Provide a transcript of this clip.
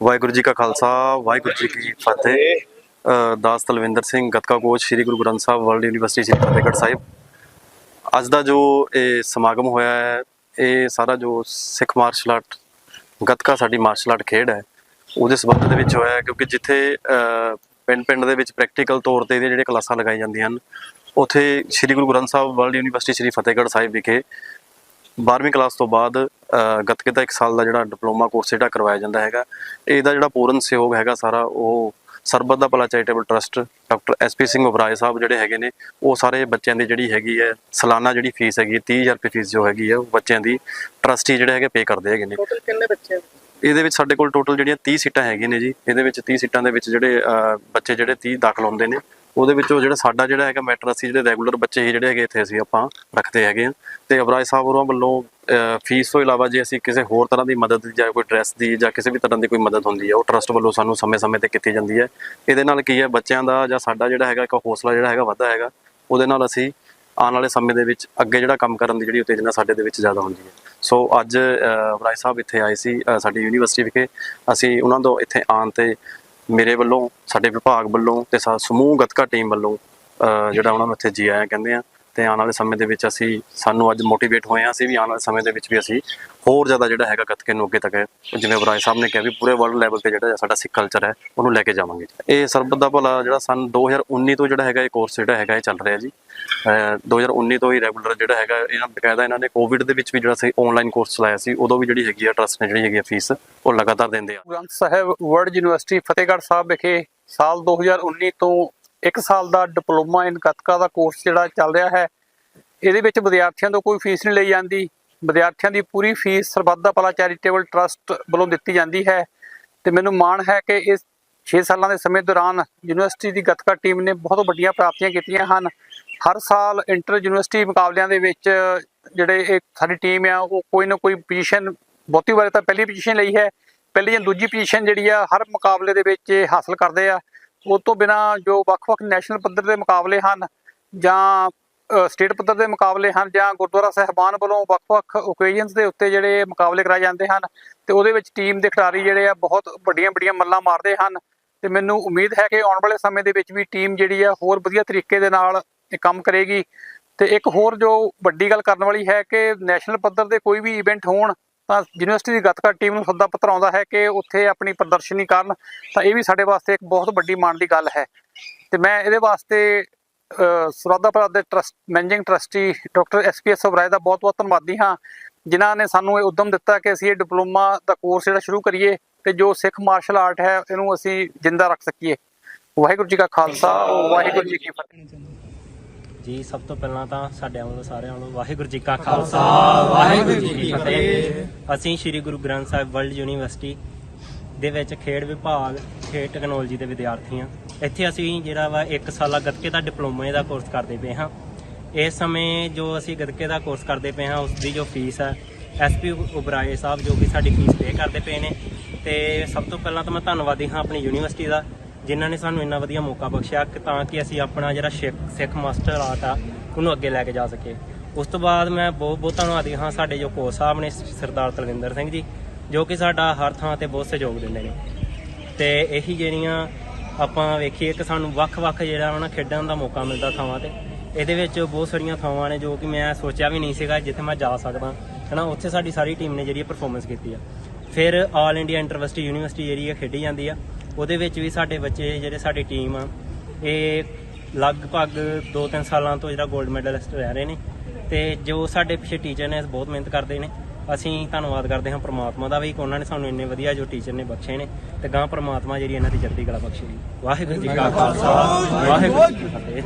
ਵਾਹਿਗੁਰੂ ਜੀ ਕਾ ਖਾਲਸਾ, ਵਾਹਿਗੁਰੂ ਜੀ ਕੀ ਫਤਿਹ। ਦਾਸ Talwinder Singh, gatka coach, Sri Guru Granth Sahib, world university, Sri Fatehgarh Sahib. ਅੱਜ ਦਾ ਜੋ ਇਹ ਸਮਾਗਮ ਹੋਇਆ ਹੈ, ਇਹ ਸਾਰਾ ਜੋ ਸਿੱਖ ਮਾਰਸ਼ਲ ਆਰਟ, ਗੱਤਕਾ ਸਾਡੀ ਮਾਰਸ਼ਲ ਆਰਟ ਖੇਡ ਹੈ, ਉਹਦੇ ਸਬੰਧ ਦੇ ਵਿੱਚ ਹੋਇਆ ਕਿਉਂਕਿ ਜਿੱਥੇ ਪਿੰਡ ਪਿੰਡ ਦੇ ਵਿੱਚ ਪ੍ਰੈਕਟੀਕਲ ਤੌਰ ਤੇ ਇਹਦੇ ਜਿਹੜੇ ਕਲਾਸਾਂ ਲਗਾਈ ਜਾਂਦੀਆਂ ਹਨ, ਉੱਥੇ ਸ੍ਰੀ ਗੁਰੂ ਗ੍ਰੰਥ ਸਾਹਿਬ, ਵਰਲਡ ਯੂਨੀਵਰਸਿਟੀ, ਸ੍ਰੀ ਫਤਿਹਗੜ੍ਹ ਸਾਹਿਬ ਵਿਖੇ 12ਵੀਂ ਕਲਾਸ ਤੋਂ ਬਾਅਦ ਗੱਤਕੇ ਦਾ 1 ਸਾਲ ਦਾ ਜਿਹੜਾ ਡਿਪਲੋਮਾ ਕੋਰਸ ਜਿਹੜਾ ਕਰਵਾਇਆ ਜਾਂਦਾ ਹੈਗਾ ਇਹਦਾ ਜਿਹੜਾ ਪੂਰਨ ਸਹਿਯੋਗ ਹੈਗਾ ਸਾਰਾ ਉਹ Sarbat da Bhala charitable trust doctor SP Singh Oberoi Sahib ਜਿਹੜੇ ਹੈਗੇ ਨੇ ਉਹ ਸਾਰੇ ਬੱਚਿਆਂ ਦੀ ਜਿਹੜੀ ਹੈਗੀ ਹੈ ਸਾਲਾਨਾ ਜਿਹੜੀ ਫੀਸ ਹੈਗੀ ਹੈ, 30000 ਰੁਪਏ ਫੀਸ ਜੋ ਹੈਗੀ ਹੈ ਉਹ ਬੱਚਿਆਂ ਦੀ ਟਰਸਟੀ ਜਿਹੜੇ ਹੈਗੇ ਪੇ ਕਰਦੇ ਹੈਗੇ ਨੇ ਟੋਟਲ ਕਿੰਨੇ ਬੱਚੇ? ਇਹਦੇ ਵਿੱਚ ਸਾਡੇ ਕੋਲ ਟੋਟਲ ਜਿਹੜੀਆਂ 30 ਸੀਟਾਂ ਹੈਗੀਆਂ ਨੇ ਜੀ ਇਹਦੇ ਵਿੱਚ 30 ਸੀਟਾਂ ਦੇ ਵਿੱਚ ਜਿਹੜੇ ਬੱਚੇ ਜਿਹੜੇ 30 ਦਾਖਲ ਹੁੰਦੇ ਨੇ ਉਹਦੇ ਵਿੱਚੋਂ ਜਿਹੜਾ ਸਾਡਾ ਜਿਹੜਾ ਹੈਗਾ ਮੈਟਰ, ਅਸੀਂ ਜਿਹੜੇ ਰੈਗੂਲਰ ਬੱਚੇ ਹੀ ਜਿਹੜੇ ਹੈਗੇ ਇੱਥੇ ਅਸੀਂ ਆਪਾਂ ਰੱਖਦੇ ਹੈਗੇ ਆ। ਤੇ ਅਬਰਾਜ ਸਾਹਿਬ ਉਹਨਾਂ ਵੱਲੋਂ ਫੀਸ ਤੋਂ ਇਲਾਵਾ ਜੇ ਅਸੀਂ ਕਿਸੇ ਹੋਰ ਤਰ੍ਹਾਂ ਦੀ ਮਦਦ ਦੀ ਜਾਂ ਕੋਈ ਡਰੈਸ ਦੀ ਜਾਂ ਕਿਸੇ ਵੀ ਤਰ੍ਹਾਂ ਦੀ ਕੋਈ ਮਦਦ ਹੁੰਦੀ ਹੈ, ਉਹ ਟਰਸਟ ਵੱਲੋਂ ਸਾਨੂੰ ਸਮੇਂ-ਸਮੇਂ ਤੇ ਕੀਤੀ ਜਾਂਦੀ ਹੈ। ਇਹਦੇ ਨਾਲ ਕੀ ਹੈ, ਬੱਚਿਆਂ ਦਾ ਜਾਂ ਸਾਡਾ ਜਿਹੜਾ ਹੈਗਾ ਇੱਕ ਹੌਸਲਾ ਜਿਹੜਾ ਹੈਗਾ ਵੱਧਦਾ ਹੈਗਾ। ਉਹਦੇ ਨਾਲ ਅਸੀਂ ਆਉਣ ਵਾਲੇ ਸਮੇਂ ਦੇ ਵਿੱਚ ਅੱਗੇ ਜਿਹੜਾ ਕੰਮ ਕਰਨ ਦੀ ਜਿਹੜੀ ਉਤੇਜਨਾ ਸਾਡੇ ਦੇ ਵਿੱਚ ਜ਼ਿਆਦਾ ਹੁੰਦੀ ਹੈ। ਸੋ ਅੱਜ ਅਬਰਾਜ ਸਾਹਿਬ ਇੱਥੇ ਆਏ ਸੀ ਸਾਡੀ ਯੂਨੀਵਰਸਿਟੀ ਵਿਖੇ। ਅਸੀਂ ਉਹਨਾਂ ਤੋਂ ਇੱਥੇ ਆਉਣ ਤੇ ਮੇਰੇ ਵੱਲੋਂ, ਸਾਡੇ ਵਿਭਾਗ ਵੱਲੋਂ ਤੇ ਸਾ, ਸਮੂਹ ਗੱਤਕਾ ਟੀਮ ਵੱਲੋਂ ਜਿਹੜਾ ਉਹਨਾਂ ਨੂੰ ਇੱਥੇ ਜੀ ਆਇਆ ਕਹਿੰਦੇ ਆ ਤੇ ਆਉਣ ਵਾਲੇ ਸਮੇਂ ਦੇ ਵਿੱਚ ਅਸੀਂ, ਸਾਨੂੰ ਅੱਜ ਮੋਟੀਵੇਟ ਹੋਏ ਆ ਅਸੀਂ ਵੀ ਆਉਣ ਵਾਲੇ ਸਮੇਂ ਦੇ ਵਿੱਚ ਵੀ ਅਸੀਂ ਹੋਰ ਜ਼ਿਆਦਾ ਜਿਹੜਾ ਹੈਗਾ ਗੱਤਕੇ ਨੂੰ ਅੱਗੇ ਤੱਕ ਜਿਵੇਂ ਬਰਾਏ ਸਾਹਿਬ ਨੇ ਕਿਹਾ ਵੀ ਪੂਰੇ ਵਰਲਡ ਲੈਵਲ ਤੇ ਜਿਹੜਾ ਸਾਡਾ ਸਿੱਖ ਕਲਚਰ ਹੈ, ਉਹਨੂੰ ਲੈ ਕੇ ਜਾਵਾਂਗੇ। ਇਹ ਸਰਬਤ ਦਾ ਭਲਾ ਜਿਹੜਾ ਸਨ 2019 ਤੋਂ ਜਿਹੜਾ ਹੈਗਾ ਇਹ ਕੋਰਸ ਜਿਹੜਾ ਹੈਗਾ ਇਹ ਚੱਲ ਰਿਹਾ ਜੀ। ਅਹ 2019 ਤੋਂ ਹੀ ਰੈਗੂਲਰ ਜਿਹੜਾ ਹੈਗਾ ਇਹਨਾਂ ਬਕਾਇਦਾ ਇਹਨਾਂ ਨੇ ਕੋਵਿਡ ਦੇ ਵਿੱਚ ਵੀ ਜਿਹੜਾ ਸੀ ਆਨਲਾਈਨ ਕੋਰਸ ਚਲਾਇਆ ਸੀ, ਉਦੋਂ ਵੀ ਜਿਹੜੀ ਹੈਗੀ ਆ ਟਰਸਟ ਨੇ ਜਿਹੜੀ ਹੈਗੀ ਆ ਫੀਸ ਉਹ ਲਗਾਤਾਰ ਦਿੰਦੇ ਆ। ਗ੍ਰੰਥ ਸਾਹਿਬ ਵਰਲਡ ਯੂਨੀਵਰਸਿਟੀ ਫਤਿਹਗੜ੍ਹ ਸਾਹਿਬ ਵਿਖੇ ਸਾਲ 2019 ਤੋਂ 1 ਸਾਲ ਦਾ ਡਿਪਲੋਮਾ ਇਨ ਗੱਤਕਾ ਦਾ ਕੋਰਸ ਜਿਹੜਾ ਚੱਲ ਰਿਹਾ ਹੈ, ਇਹਦੇ ਵਿੱਚ ਵਿਦਿਆਰਥੀਆਂ ਤੋਂ ਕੋਈ ਫੀਸ ਨਹੀਂ ਲਈ ਜਾਂਦੀ। ਵਿਦਿਆਰਥੀਆਂ ਦੀ ਪੂਰੀ ਫੀਸ ਸਰਬੱਤ ਦਾ ਭਲਾ ਚੈਰੀਟੇਬਲ ਟਰਸਟ ਵੱਲੋਂ ਦਿੱਤੀ ਜਾਂਦੀ ਹੈ। ਤੇ ਮੈਨੂੰ ਮਾਣ ਹੈ ਕਿ ਇਸ 6 ਸਾਲਾਂ ਦੇ ਸਮੇਂ ਦੌਰਾਨ ਯੂਨੀਵਰਸਿਟੀ ਦੀ ਗੱਤਕਾ ਟੀਮ ਨੇ ਬਹੁਤ ਵੱਡੀਆਂ ਪ੍ਰਾਪਤੀਆਂ ਕੀਤੀਆਂ ਹਨ। ਹਰ ਸਾਲ ਇੰਟਰ ਯੂਨੀਵਰਸਿਟੀ ਮੁਕਾਬਲਿਆਂ ਦੇ ਵਿੱਚ ਜਿਹੜੇ ਇਹ ਸਾਡੀ ਟੀਮ ਆ, ਉਹ ਕੋਈ ਨਾ ਕੋਈ ਪੋਜੀਸ਼ਨ ਬਹੁਤੀ ਵਾਰ ਤਾਂ ਪਹਿਲੀ ਪੋਜੀਸ਼ਨ ਲਈ ਹੈ, ਪਹਿਲੀ ਜਾਂ ਦੂਜੀ ਪੋਜੀਸ਼ਨ ਜਿਹੜੀ ਆ, ਹਰ ਮੁਕਾਬਲੇ ਦੇ ਵਿੱਚ ਇਹ ਹਾਸਲ ਕਰਦੇ ਆ। ਉਸ ਤੋਂ ਬਿਨਾ ਜੋ ਵੱਖ-ਵੱਖ ਨੈਸ਼ਨਲ ਪੱਧਰ ਦੇ ਮੁਕਾਬਲੇ ਹਨ ਜਾਂ ਸਟੇਟ ਪੱਧਰ ਦੇ ਮੁਕਾਬਲੇ ਹਨ ਜਾਂ ਗੁਰਦੁਆਰਾ ਸਾਹਿਬਾਨ ਵੱਲੋਂ ਵੱਖ-ਵੱਖ ਓਕੇਜ਼ਨਸ ਦੇ ਉੱਤੇ ਜਿਹੜੇ ਮੁਕਾਬਲੇ ਕਰਾਏ ਜਾਂਦੇ ਹਨ ਤੇ ਉਹਦੇ ਵਿੱਚ ਟੀਮ ਦੇ ਖਿਡਾਰੀ ਜਿਹੜੇ ਆ ਬਹੁਤ ਵੱਡੀਆਂ-ਵੱਡੀਆਂ ਮੱਲਾਂ ਮਾਰਦੇ ਹਨ ਤੇ ਮੈਨੂੰ ਉਮੀਦ ਹੈ ਕਿ ਆਉਣ ਵਾਲੇ ਸਮੇਂ ਦੇ ਵਿੱਚ ਵੀ ਟੀਮ ਜਿਹੜੀ ਆ ਹੋਰ ਵਧੀਆ ਤਰੀਕੇ ਦੇ ਨਾਲ ਕੰਮ ਕਰੇਗੀ ਤੇ ਇੱਕ ਹੋਰ ਜੋ ਵੱਡੀ ਗੱਲ ਕਰਨ ਵਾਲੀ ਹੈ ਕਿ ਨੈਸ਼ਨਲ ਪੱਧਰ ਦੇ ਕੋਈ ਵੀ ਇਵੈਂਟ ਹੋਣ ਤਾਂ ਯੂਨੀਵਰਸਿਟੀ ਦੀ ਗੱਤਕਾ ਟੀਮ ਨੂੰ ਸੱਦਾ ਪੱਤਰ ਆਉਂਦਾ ਹੈ ਕਿ ਉੱਥੇ ਆਪਣੀ ਪ੍ਰਦਰਸ਼ਨੀ ਕਰਨ, ਤਾਂ ਇਹ ਵੀ ਸਾਡੇ ਵਾਸਤੇ ਇੱਕ ਬਹੁਤ ਵੱਡੀ ਮਾਣ ਦੀ ਗੱਲ ਹੈ। ਤੇ ਮੈਂ ਇਹਦੇ ਵਾਸਤੇ ਸੁਰਾਦਾ ਪ੍ਰਾਦ ਦੇ trust, managing trustee doctor SPS ਸਬਰਾਏ ਦਾ ਬਹੁਤ ਬਹੁਤ ਧੰਨਵਾਦੀ ਹਾਂ, ਜਿਨ੍ਹਾਂ ਨੇ ਸਾਨੂੰ ਇਹ ਉਦਮ ਦਿੱਤਾ ਕਿ ਅਸੀਂ ਇਹ ਡਿਪਲੋਮਾ ਦਾ ਕੋਰਸ ਜਿਹੜਾ ਸ਼ੁਰੂ ਕਰੀਏ ਤੇ ਜੋ ਸਿੱਖ ਮਾਰਸ਼ਲ ਆਰਟ ਹੈ, ਇਹਨੂੰ ਅਸੀਂ ਜਿੰਦਾ ਰੱਖ ਸਕੀਏ। ਵਾਹਿਗੁਰੂ ਜੀ ਕਾ ਖਾਲਸਾ, ਵਾਹਿਗੁਰੂ ਜੀ ਕੀ ਫਤਿਹ। ਜੀ ਸਭ ਤੋਂ ਪਹਿਲਾਂ ਤਾਂ ਸਾਡੇ ਵੱਲੋਂ ਸਾਰਿਆਂ ਵੱਲੋਂ ਵਾਹਿਗੁਰੂ ਜੀ ਕਾ ਖਾਲਸਾ ਵਾਹਿਗੁਰੂ ਜੀ ਕੀ ਫਤਿਹ। ਅਸੀਂ ਸ੍ਰੀ ਗੁਰੂ ਗ੍ਰੰਥ ਸਾਹਿਬ ਵਰਲਡ ਯੂਨੀਵਰਸਿਟੀ ਦੇ ਵਿੱਚ ਖੇਡ ਵਿਭਾਗ ਖੇਡ ਟੈਕਨੋਲੋਜੀ ਦੇ ਵਿਦਿਆਰਥੀ ਹਾਂ। ਇੱਥੇ ਅਸੀਂ ਜਿਹੜਾ ਵਾ 1 ਸਾਲਾ ਗੱਤਕੇ ਦਾ ਡਿਪਲੋਮੇ ਦਾ ਕੋਰਸ ਕਰਦੇ ਪਏ ਹਾਂ। ਇਸ ਸਮੇਂ ਜੋ ਅਸੀਂ ਗੱਤਕੇ ਦਾ ਕੋਰਸ ਕਰਦੇ ਪਏ ਹਾਂ ਉਸ ਦੀ ਜੋ ਫੀਸ ਹੈ ਐਸਪੀ ਉਬਰਾਏ ਸਾਹਿਬ ਜੋ ਕਿ ਸਾਡੀ ਫੀਸ ਪੇ ਕਰਦੇ ਪਏ ਨੇ। ਤੇ ਸਭ ਤੋਂ ਪਹਿਲਾਂ ਤਾਂ ਮੈਂ ਧੰਨਵਾਦੀ ਹਾਂ ਆਪਣੀ ਯੂਨੀਵਰਸਿਟੀ ਦਾ ਜਿਨ੍ਹਾਂ ਨੇ ਸਾਨੂੰ ਇੰਨਾ ਵਧੀਆ ਮੌਕਾ ਬਖਸ਼ਿਆ ਕਿ ਤਾਂ ਕਿ ਅਸੀਂ ਆਪਣਾ ਜਿਹੜਾ ਸਿੱਖ ਸਿੱਖ ਮਾਸਟਰ ਆਰਟ ਆ, ਉਹਨੂੰ ਅੱਗੇ ਲੈ ਕੇ ਜਾ ਸਕੀਏ। ਉਸ ਤੋਂ ਬਾਅਦ ਮੈਂ ਬਹੁਤ ਬਹੁਤ ਧੰਨਵਾਦੀ ਹਾਂ ਸਾਡੇ ਜੋ ਕੋਚ ਸਾਹਿਬ ਨੇ ਸਰਦਾਰ ਤਲਵਿੰਦਰ ਸਿੰਘ ਜੀ, ਜੋ ਕਿ ਸਾਡਾ ਹਰ ਥਾਂ ਤੇ ਬਹੁਤ ਸਹਿਯੋਗ ਦਿੰਦੇ ਨੇ। ਤੇ ਇਹੀ ਜਿਹੜੀਆਂ ਆਪਾਂ ਵੇਖੀਏ ਕਿ ਸਾਨੂੰ ਵੱਖ-ਵੱਖ ਜਿਹੜਾ ਉਹਨਾਂ ਖੇਡਣ ਦਾ ਮੌਕਾ ਮਿਲਦਾ ਥਾਵਾਂ ਤੇ, ਇਹਦੇ ਵਿੱਚ ਬਹੁਤ ਸਾਰੀਆਂ ਥਾਵਾਂ ਨੇ ਜੋ ਕਿ ਮੈਂ ਸੋਚਿਆ ਵੀ ਨਹੀਂ ਸੀਗਾ ਜਿੱਥੇ ਮੈਂ ਜਾ ਸਕਦਾ, ਹਨਾ, ਉੱਥੇ ਸਾਡੀ ਸਾਰੀ ਟੀਮ ਨੇ ਜਿਹੜੀ ਪਰਫਾਰਮੈਂਸ ਕੀਤੀ ਆ। ਫਿਰ ਆਲ ਇੰਡੀਆ ਇੰਟਰਵਰਸਿਟੀ ਯੂਨੀਵਰਸਿਟੀ ਜਿਹੜੀ ਆ ਖੇਡੀ ਜਾਂਦੀ ਆ। ਉਹਦੇ ਵਿੱਚ ਵੀ ਸਾਡੇ ਬੱਚੇ, ਜਿਹੜੇ ਸਾਡੀ ਟੀਮ ਆ, ਇਹ ਲਗਭਗ 2-3 ਸਾਲਾਂ ਤੋਂ ਜਿਹੜਾ 골ਡ ਮੈਡਲਿਸਟ ਰਹਿ ਰਹੇ ਨੇ ਤੇ ਜੋ ਸਾਡੇ ਪਿੱਛੇ ਟੀਚਰ ਨੇ ਬਹੁਤ ਮਿਹਨਤ ਕਰਦੇ ਨੇ। ਅਸੀਂ ਧੰਨਵਾਦ ਕਰਦੇ ਹਾਂ ਪ੍ਰਮਾਤਮਾ ਦਾ ਵੀ ਕਿ ਉਹਨਾਂ ਨੇ ਸਾਨੂੰ ਇੰਨੇ ਵਧੀਆ ਜੋ ਟੀਚਰ ਨੇ ਬਖਸ਼ੇ ਨੇ ਤੇ ਗਾਂ ਪ੍ਰਮਾਤਮਾ ਜਿਹੜੀ ਇਹਨਾਂ ਦੀ ਚੜ੍ਹਦੀ ਕਲਾ ਬਖਸ਼ੇ ਵਾਹਿਗੁਰੂ ਜੀ ਕਾ ਖਾਲਸਾ, ਵਾਹਿਗੁਰੂ ਜੀ ਕੀ ਫਤਿਹ।